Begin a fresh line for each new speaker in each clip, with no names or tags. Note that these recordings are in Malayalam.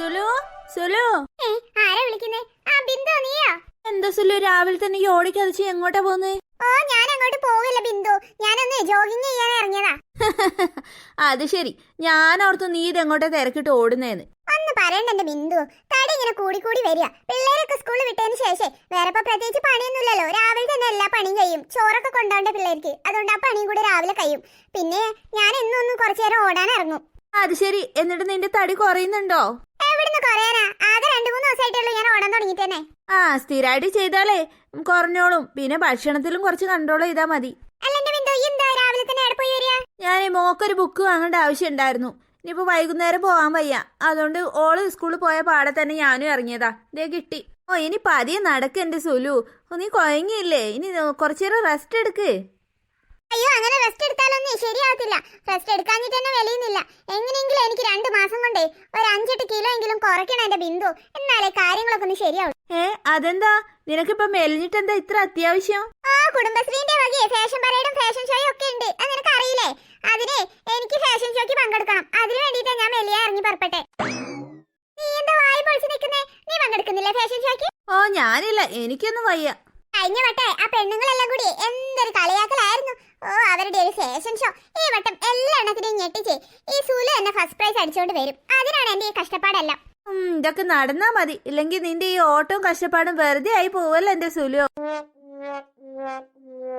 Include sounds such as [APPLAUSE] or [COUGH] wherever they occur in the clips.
സുലു സുലു.
ഏ, ആരാ വിളിക്കുന്നേ? ആ ബിന്ദു നീയോ?
എന്താ സുലു രാവിലെ തന്നെ ഈ ഓടിക്കതച്ച് എങ്ങോട്ടാ പോന്ന്
ഓ ഞാൻ അങ്ങോട്ട് പോകില്ല ബിന്ദു. ഞാനൊന്ന് ജോഗിങ് ചെയ്യാൻ ഇറങ്ങിയതാ. [LAUGHS]
അത് ശരി. ഞാൻ ഓർത്തു നീ ഇതെങ്ങോട്ടാ തിരക്കിട്ട് ഓടുന്നേന്ന്.
ഒന്ന് പറയണ്ട എന്റെ ബിന്ദു. തടി ഇങ്ങനെ കൂടി കൂടി വരിക. പിള്ളേരൊക്കെ സ്കൂളിൽ വിട്ടതിന് ശേഷം വേറെ ഇപ്പൊ പ്രത്യേകിച്ച് പണിയൊന്നുമില്ലല്ലോ. രാവിലെ തന്നെ എല്ലാ പണിയും കഴിയും. ചോറൊക്കെ കൊണ്ടാണ്ട് പിള്ളേർക്ക്. അതുകൊണ്ട് ആ പണിയും കൂടി രാവിലെ കഴിയും. പിന്നെ ഞാൻ ഇന്നൊന്നും കുറച്ചു നേരം ഓടാൻ ഇറങ്ങും.
അത് ശരി. എന്നിട്ട് നിന്റെ തടി കുറയുന്നുണ്ടോ?
കുറയാനാ ആകെ രണ്ടു മൂന്ന് ദിവസമായിട്ടുള്ളൂ ഞാൻ ഓടാൻ തുടങ്ങിയിട്ട് തന്നെ
ആ സ്ഥിരമായിട്ട് ചെയ്താലേ കുറഞ്ഞോളും. പിന്നെ ഭക്ഷണത്തിലും കുറച്ച് കൺട്രോൾ ചെയ്താൽ മതി. ഞാൻ മോക്കൊരു ബുക്ക് വാങ്ങേണ്ട ആവശ്യം ഉണ്ടായിരുന്നു ഇനിയിപ്പോ വൈകുന്നേരം പോകാൻ വയ്യ. അതുകൊണ്ട് ഓൾ സ്കൂളിൽ പോയ പാടെ തന്നെ ഞാനും ഇറങ്ങിയതാ. ഇതേ കിട്ടി. ഓ ഇനി പതിയെ നടക്കെന്റെ സുലു. നീ കൊയങ്ങിയില്ലേ? ഇനി കുറച്ചേരം റെസ്റ്റ് എടുക്ക്.
അയ്യോ അങ്ങനെ റെസ്റ്റ് എടുത്താലൊന്നും ശരിയാവത്തില്ല. റെസ്റ്റ് എടുക്കാഞ്ഞിട്ട് തന്നെ വെളിയുന്നില്ല. എങ്ങനെയെങ്കിലും എനിക്ക് രണ്ട് മാസം കൊണ്ടേ ഒരു അഞ്ചെട്ട് കിലോ എങ്കിലും കുറയ്ക്കണം എന്റെ ബിന്ദു. എന്നാലേ കാര്യങ്ങളൊക്കെ ഒന്ന് ശരിയാവും.
ഏ അതെന്താ? നിനക്കിപ്പോ മെലിഞ്ഞിട്ട് എന്താ ഇത്ര അത്യാവശ്യം?
ആ കുടുംബശ്രീന്റെ വകയെ ഫാഷൻ പരേഡും ഫാഷൻ ഷോയും ഒക്കെ ഉണ്ട്. അത് നിനക്ക് അറിയില്ലേ അതിനെ എനിക്ക് ഫാഷൻ ഷോയ്ക്ക് പങ്കെടുക്കണം. അതിനു വേണ്ടിയിട്ടാ ഞാൻ മെലിയ ഇറങ്ങി പുറപ്പെട്ടെ. നീ എന്താ വായി പൊളിച്ച് നിൽക്കുന്നേ? നീ പങ്കെടുക്കുന്നില്ലേ ഫാഷൻ ഷോയ്ക്ക്
ഓ ഞാനില്ല. എനിക്കൊന്നും വയ്യ.
കഴിഞ്ഞ വട്ടെ ആ പെണ്ണുങ്ങളെല്ലാം കൂടി എന്തൊരു കളിയാക്കലായിരുന്നു. ഓ അവരുടെ ഒരു ഫാഷൻ ഷോ ഈ വട്ടം എല്ലാ എണ്ണത്തിനെയും ഞെട്ടിച്ച് ഈ സൂൽ തന്നെ ഫസ്റ്റ് പ്രൈസ് അടിച്ചോണ്ട് വരും. അതിനാണ് എന്റെ ഈ കഷ്ടപ്പാടെല്ലാം.
ഇതൊക്കെ നടന്നാ മതി. ഇല്ലെങ്കിൽ നിന്റെ ഈ ഓട്ടവും കഷ്ടപ്പാടും വെറുതെ ആയി പോവല്ലോ എന്റെ സുലു?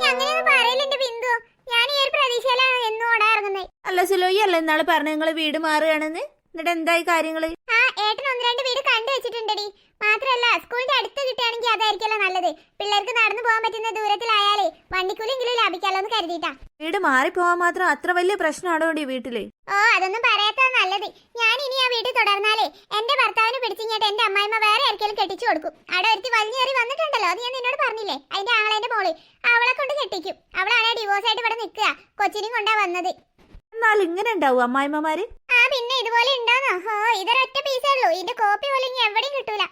അങ്ങനെയൊന്നും പറയില്ല എന്റെ ബിന്ദു. ഞാൻ ഈ ഒരു പ്രതീക്ഷയിലാണ് എന്നും ഓടാൻ
അല്ല സുലോ അല്ല ഇന്നാൾ പറഞ്ഞു നിങ്ങൾ വീട് മാറുകയാണെന്ന്? എന്നിട്ട് എന്തായി കാര്യങ്ങൾ?
ആ ഏട്ടൻ ഒന്ന് രണ്ട് വീട് കണ്ടു വെച്ചിട്ടുണ്ടടി. മാത്രല്ല സ്കൂളിന്റെ അടുത്ത് കിട്ടുകയാണെങ്കിൽ അതായിരിക്കല്ലോ നല്ലത്. നടന്നു പോകാൻ പറ്റുന്ന ദൂരത്തിലായാലേ വണ്ടിക്കൂലെങ്കിലും ലാഭിക്കാലോ എന്ന് കരുതിയിട്ടാ.
വീട് മാറിപ്പോവാൻ മാത്രം അത്ര വലിയ പ്രശ്നമാണോ ഈ വീട്ടിൽ?
ഓ അതൊന്നും പറയാത്ത നല്ലത്. ഞാൻ ഇനി ആ വീട്ടിൽ തുടർന്നാലേ എന്റെ ഭർത്താവിന് പിടിച്ചിങ്ങോട്ട് എന്റെ അമ്മായിമ്മ വേറെ ആർക്കെങ്കിലും കെട്ടിച്ചു കൊടുക്കും. അവിടെ ഒരുത്തി വലിഞ്ഞേറി വന്നിട്ടുണ്ടല്ലോ അത് ഞാൻ നിന്നോട് പറഞ്ഞില്ലേ? അതിന്റെ ആങ്ങളെന്റെ മോൾ. അവളെ കൊണ്ട് കെട്ടിക്കും. അവളാണ് ഡിവോഴ്സ് ആയിട്ട് ഇവിടെ നിൽക്കുക. കൊച്ചിനും കൊണ്ടാ വന്നത്.
എന്നാൽ ഇങ്ങനെ ഉണ്ടാവും അമ്മായിമ്മമാര്?
ആ പിന്നെ ഇതുപോലെ ഉണ്ടോന്നോ? ഓ ഇതൊരൊറ്റ പീസേ ഉള്ളൂ. ഇതിന്റെ കോപ്പി പോലും ഇനി എവിടെയും കിട്ടൂല.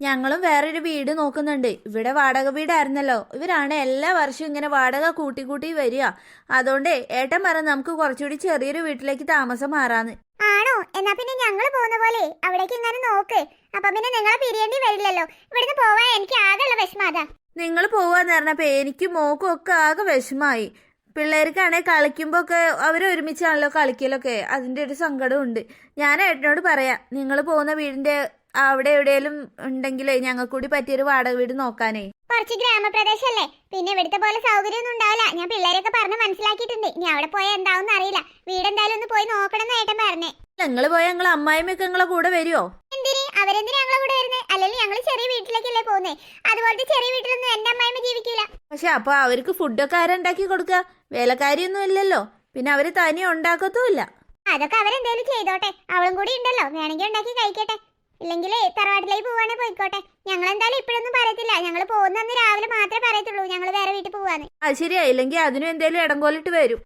ഞങ്ങളും വേറൊരു വീട് നോക്കുന്നുണ്ട്. ഇവിടെ വാടക വീടായിരുന്നല്ലോ. ഇവരാണ് എല്ലാ വർഷവും ഇങ്ങനെ വാടക കൂട്ടി കൂട്ടി വരിക. അതുകൊണ്ട് ഏട്ടൻ പറഞ്ഞ നമുക്ക് കുറച്ചുകൂടി ചെറിയൊരു വീട്ടിലേക്ക് താമസം മാറാന്ന്.
ആണോ? എന്നാ പിന്നെ ഞങ്ങൾ പോകുന്ന പോലെ. അവിടേക്ക് ഇങ്ങനെ നോക്ക്. അപ്പൊ പിന്നെ നിങ്ങളെ പിരിയേണ്ടി വരില്ലല്ലോ. ഇവിടുന്ന് പോവാൻ എനിക്ക് ആകെയുള്ള വിഷമം
നിങ്ങൾ പോവാന്ന് പറഞ്ഞപ്പോ എനിക്ക് മോക്കും ഒക്കെ ആകെ വിഷമായി. പിള്ളേർക്കാണെങ്കിൽ കളിക്കുമ്പോ ഒക്കെ അവർ ഒരുമിച്ചാണല്ലോ കളിക്കലൊക്കെ. അതിന്റെ ഒരു സങ്കടമുണ്ട് ഞാൻ ഏട്ടനോട് പറയാം നിങ്ങൾ പോകുന്ന വീടിന്റെ അവിടെ എവിടെയെങ്കിലും ഉണ്ടെങ്കിലേ ഞങ്ങൾ കൂടി പറ്റിയൊരു വാടക വീട് നോക്കാനേ.
കുറച്ച് ഗ്രാമപ്രദേശല്ലേ? പിന്നെ ഇവിടുത്തെ പോലെ സൗകര്യമൊന്നും ഉണ്ടാവില്ല. ഞാൻ പിള്ളേരൊക്കെ പറഞ്ഞ് മനസ്സിലാക്കിയിട്ടുണ്ട്. ഇനി അവിടെ പോയാൽ എന്താവും അറിയില്ല. വീട് എന്തായാലും ഒന്ന് പോയി നോക്കണം ഏട്ടൻ പറഞ്ഞേ.
ഞങ്ങൾ പോയ ഞങ്ങൾ അമ്മായിമൊക്കെ ഞങ്ങളെ കൂടെ വരുമോ
എന്തിന്? അവരെന്തിനാ ഞങ്ങളെ കൂടെ വരുന്നത് അല്ലെങ്കിൽ ഞങ്ങൾ ചെറിയ വീട്ടിലേക്കല്ലേ പോകുന്നേ. അതുപോലത്തെ ചെറിയ വീട്ടിലൊന്നും എന്റെ അമ്മായിമ്മ ജീവിക്കില്ല
പക്ഷെ അപ്പൊ അവർക്ക് ഫുഡൊക്കെ ആരുണ്ടാക്കി കൊടുക്ക? വേലക്കാരിയൊന്നും ഇല്ലല്ലോ. പിന്നെ അവർ തനിയെ ഉണ്ടാക്കത്തുമില്ല
അതൊക്കെ അവരെന്തേലും ചെയ്തോട്ടെ. അവളും കൂടി ഉണ്ടല്ലോ. വേണമെങ്കിൽ ഉണ്ടാക്കി കഴിക്കട്ടെ. ഇല്ലെങ്കിൽ തറവാട്ടിലേക്ക് പോവാണെ പോയിക്കോട്ടെ. ഞങ്ങൾ എന്തായാലും ഇപ്പോഴൊന്നും പറയത്തില്ല. ഞങ്ങൾ പോകുന്നന്ന് രാവിലെ മാത്രമേ പറയത്തുള്ളൂ. ഞങ്ങൾ വേറെ വീട്ടിൽ പോവാന്ന്.
അത് ശരിയാ. ഇല്ലെങ്കിൽ അതിനും എന്തേലും ഇടങ്കോലിട്ട് വരും.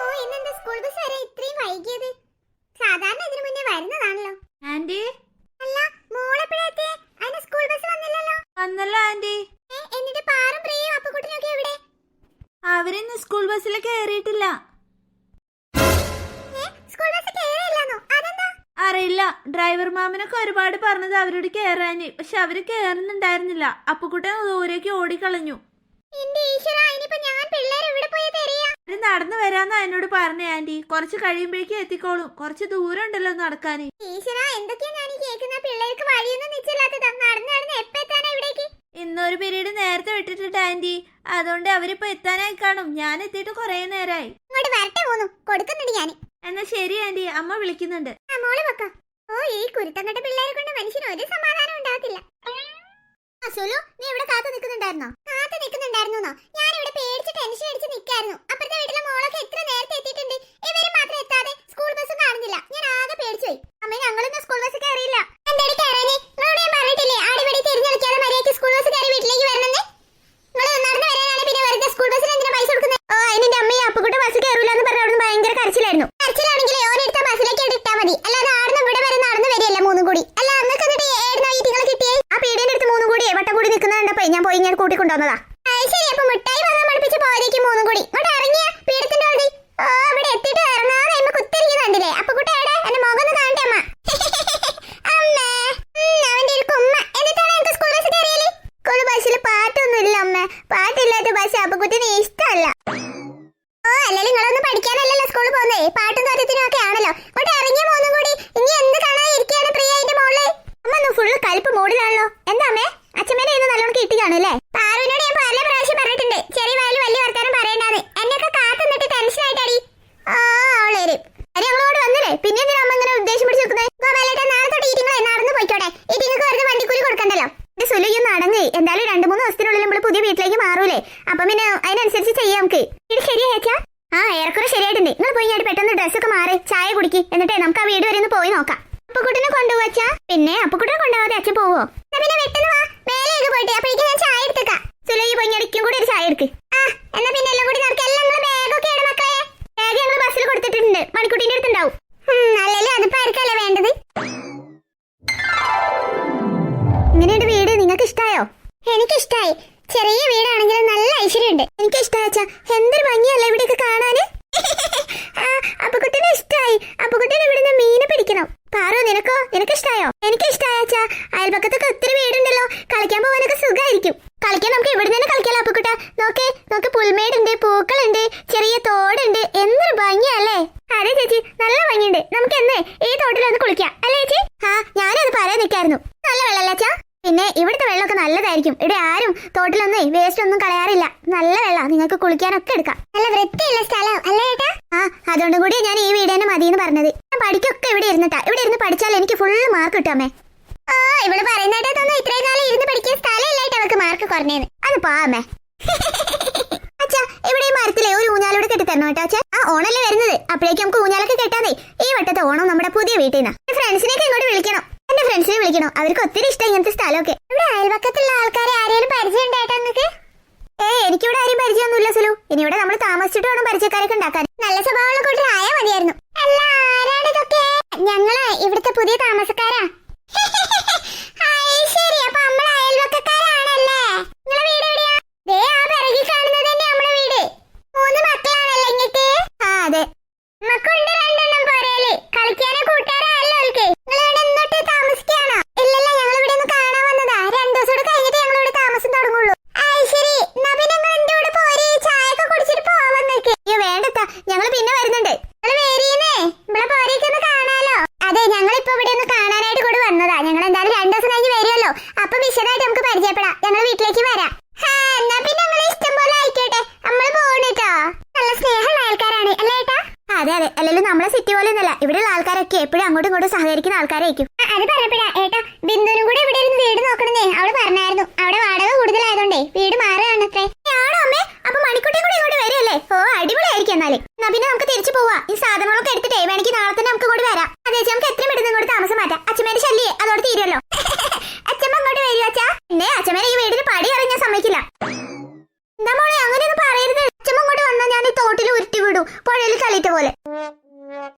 ഓ ഇന്നെന്താ സ്കൂൾ ബസ് വരെ ഇത്രയും വൈകിയത്? സാധാരണ ഇതിനു മുന്നേ വരുന്നതാണല്ലോ.
ആന്റി?
അല്ല മോളെപ്പോഴത്തെ അതിന് സ്കൂൾ ബസ് വന്നില്ലല്ലോ.
വന്നല്ലോ ആന്റി.
എന്നിട്ട് പാറും പ്രിയയും അപ്പുക്കുട്ടനൊക്കെ എവിടെ?
അവരിന്ന് സ്കൂൾ ബസ്സിൽ കയറിയിട്ടില്ല.
സ്കൂൾ ബസ് അതെന്താ
അറിയില്ല. ഡ്രൈവർ മാമനൊക്കെ ഒരുപാട് പറഞ്ഞത് അവരോട് കയറാന് പക്ഷെ അവർ കയറുന്നുണ്ടായിരുന്നില്ല അപ്പുക്കുട്ടൻ ദൂരേക്ക് ഓടിക്കളഞ്ഞു. നടന്നു വരാന്നാ എന്നോട് പറഞ്ഞ ആന്റി. കുറച്ച് കഴിയുമ്പോഴേക്കും എത്തിക്കോളും. കുറച്ച് ദൂരം ഉണ്ടല്ലോ നടക്കാന് ഇന്നൊരു പീരീഡ് നേരത്തെ വിട്ടിട്ടുണ്ട് ആന്റി. അതുകൊണ്ട് അവരിപ്പോ എത്താനായി കാണും. ഞാൻ എത്തിയിട്ട് കൊറേ നേരായി.
ഇങ്ങോട്ട് വരട്ടെ പോന്നു കൊടുക്കുന്നുണ്ട് ഞാൻ
എന്നാ ശരി ആന്റി. അമ്മ വിളിക്കുന്നുണ്ട്.
മോൾ വെക്ക ഓ ഈ കുരുത്തങ്കട്ട പിള്ളേരെ കൊണ്ട് മനുഷ്യന് ഒരു സമാധാനം ഉണ്ടാകത്തില്ല ആ സുലു നീ ഇവിടെ കാത്തു നിൽക്കുന്നുണ്ടായിരുന്നോ? കാത്തു നിൽക്കുന്നുണ്ടായിരുന്നോ ഞാൻ ഇവിടെ പേടിച്ച് ടെൻഷൻ അടിച്ച് നിൽക്കായിരുന്നു. അപ്പുറത്തെ വീട്ടിലെ മോളൊക്കെ എത്ര നേരത്തെ എത്തിയിട്ടുണ്ട്? ഇവർ മാത്രം എത്താതെ കാണുമല്ലേ നിങ്ങൾക്ക് ഇഷ്ടായോ എനിക്കിഷ്ടായി. ചെറിയ വീടാണെങ്കിലും നല്ല ഐശ്വര്യമുണ്ട്. എനിക്ക് ഇഷ്ടമായ എന്തൊരു ഭംഗിയല്ല ഇവിടെയൊക്കെ കാണാന്? അപ്പുക്കുട്ടനെ ഇഷ്ടായി. അപ്പുക്കുട്ടനെ ഇവിടുന്ന് മീനെ പിടിക്കണം. പാറു നിനക്കോ? നിനക്ക് ഇഷ്ടായോ എനിക്ക് ഇഷ്ടായച്ച അയൽപക്കത്തൊക്കെ ഒത്തിരി വീടുണ്ടല്ലോ. കളിക്കാൻ പോകാനൊക്കെ സുഖമായിരിക്കും കളിക്കാൻ നമുക്ക് ഇവിടെ തന്നെ കളിക്കാലോ അപ്പുക്കുട്ട നോക്കേ നോക്ക് പുൽമേടുണ്ട് പൂക്കളുണ്ട് ചെറിയ തോടുണ്ട് എന്തൊരു ഭംഗിയല്ലേ അതെ ചേച്ചി നല്ല ഭംഗിയുണ്ട് നമുക്ക് എന്നേ ഈ തോട്ടിലൊന്ന് കുളിക്കാം അല്ലേ ചേച്ചി ആ ഞാനത് പറയാൻ നിൽക്കായിരുന്നു നല്ല വെള്ളമല്ലേ അച്ഛാ പിന്നെ ഇവിടുത്തെ വെള്ളമൊക്കെ നല്ലതായിരിക്കും ഇവിടെ ആരും തോട്ടിലൊന്നേ വേസ്റ്റ് ഒന്നും കളയാറില്ല. നല്ല വെള്ളം. നിങ്ങൾക്ക് കുളിക്കാനൊക്കെ എടുക്കാം. നല്ല വൃത്തിയുള്ള സ്ഥലം അല്ലേ ഏട്ടാ? ആ അതുകൊണ്ടും കൂടി ഞാൻ ഈ വീട് തന്നെ മതി എന്ന് പറഞ്ഞത്. ഞാൻ പഠിക്കൊക്കെ ഇവിടെ ഇരുന്നിട്ടാ. ഇവിടെ ഇരുന്ന് പഠിച്ചാൽ എനിക്ക് ഫുൾ മാർക്ക് കിട്ടുമേ ആ ഇവൾ തോന്നുന്നു ഇത്രയും കാലം ഇരുന്ന് പഠിക്കാൻ സ്ഥലമില്ലായിട്ട് അവൾക്ക് മാർക്ക് കുറഞ്ഞേന്ന്. അത് പാമേ അച്ഛാ ഇവിടെ ഈ മരത്തിലെ ഒരു ഊഞ്ഞാലൂടെ കെട്ടിത്തരണം കേട്ടോ അച്ഛാ. ആ ഓണല്ലേ വരുന്നത്. അപ്പോഴേക്കും നമുക്ക് ഊഞ്ഞാലൊക്കെ കെട്ടാതെ ഈ വട്ടത്തെ ഓണം നമ്മുടെ പുതിയ വീട്ടിൽ നിന്നാ. ഫ്രണ്ട്സിനെയൊക്കെ ഇങ്ങോട്ട് വിളിക്കണം. എന്റെ ഫ്രണ്ട്സിനെ വിളിക്കണം. അവർക്ക് ഒത്തിരി ഇഷ്ടം ഇങ്ങനത്തെ സ്ഥലമൊക്കെ. ഇവിടെ അയൽവക്കത്തുള്ള ആൾക്കാരെ സുലു. ഇനി ഇവിടെ നമ്മൾ താമസിച്ചിട്ട് വേണം പരിചയക്കാരൊക്കെ ഉണ്ടാക്കാൻ. നല്ല സ്വഭാവമുള്ള കൂട്ടർ ആയാ മതിയായിരുന്നു അല്ല ആരാണ് ഇതൊക്കെ ഞങ്ങൾ ഇവിടുത്തെ പുതിയ താമസക്കാരാ ഹായ്, ശരി അപ്പൊ നമ്മൾ അയൽവക്കക്കാരാണല്ലേ നിങ്ങളെ വീട് എവിടെയാ ദേ ആ പിറകിൽ കാണുന്നത് തന്നെ നമ്മുടെ വീട് മൂന്ന് മക്കളാണല്ലേ ഇങ്ങക്ക് ആ അതെ മക്കളുണ്ട് രണ്ടെണ്ണം പോരേൽ കളിക്കാനോ കൂട്ടുകാരല്ലോ അവൾക്ക് നിങ്ങൾ ഇവിടെ എന്നിട്ട് താമസിക്കാണോ ഇല്ലല്ല ഞങ്ങൾ ഇവിടെ ഒന്ന് കാണാൻ വന്നതാ രണ്ടു ദിവസം കൂടെ കഴിഞ്ഞിട്ട് ഞങ്ങൾ ഇവിടെ താമസം തുടങ്ങുള്ളൂ ആയി ശരി എന്നാ പിന്നെ നിങ്ങൾ എന്റെ കൂടെ പോരി ചായയൊക്കെ കുടിച്ചിട്ട് പോവാൻ നിങ്ങൾക്ക് അയ്യോ വേണ്ടത്താ ഞങ്ങൾ പിന്നെ വരുന്നുണ്ട്. അതെ ഞങ്ങൾ ഇപ്പൊ ഇവിടെ ഒന്ന് കാണാനായിട്ട് കൂടി വന്നതാ. ഞങ്ങൾ എന്തായാലും രണ്ടു ദിവസം കഴിഞ്ഞ് വരുമല്ലോ. അപ്പൊ വിശദമായിട്ട് നമുക്ക് പരിചയപ്പെടാം. ഞങ്ങൾ വീട്ടിലേക്ക് വരാം. എന്നാ പിന്നെ ഞങ്ങൾ ഇഷ്ടം പോലെ ആയിക്കോട്ടെ. നമ്മൾ പോകണേട്ടോ നല്ല സ്നേഹമുള്ള ആൾക്കാരാണ് അല്ലേ ഏട്ടാ? അതെ അതെ. അല്ലെങ്കിൽ നമ്മളെ സിറ്റി പോലെ ഒന്നല്ല ഇവിടെയുള്ള ആൾക്കാരൊക്കെ എപ്പോഴും അങ്ങോട്ടും ഇങ്ങോട്ടും സഹകരിക്കുന്ന ആൾക്കാരായിരിക്കും. അത് പറഞ്ഞപ്പോഴാ ഏട്ടാ ബിന്ദുനും കൂടെ ഇവിടെ ഇരുന്ന് വീട് നോക്കണമെന്നേ അവൾ പറഞ്ഞായിരുന്നു. അവിടെ വാടക കൂടുതലായതുകൊണ്ടേ വീട് മാറുകയാണ് അത്രേ ആണോ അമ്മേ അപ്പൊ മണിക്കുട്ടിയും കൂടി ഇങ്ങോട്ട് വരികയല്ലേ ഓ അടിപൊളിയായിരിക്കും എന്നാൽ. എന്നാ പിന്നെ നമുക്ക് തിരിച്ചു പോവാ. ഈ സാധനങ്ങളൊക്കെ എടുത്തിട്ടേ വേണമെങ്കിൽ നാളെ തന്നെ നമുക്ക് ഇങ്ങോട്ട് വരാം. അതെ നമുക്ക് എത്രയും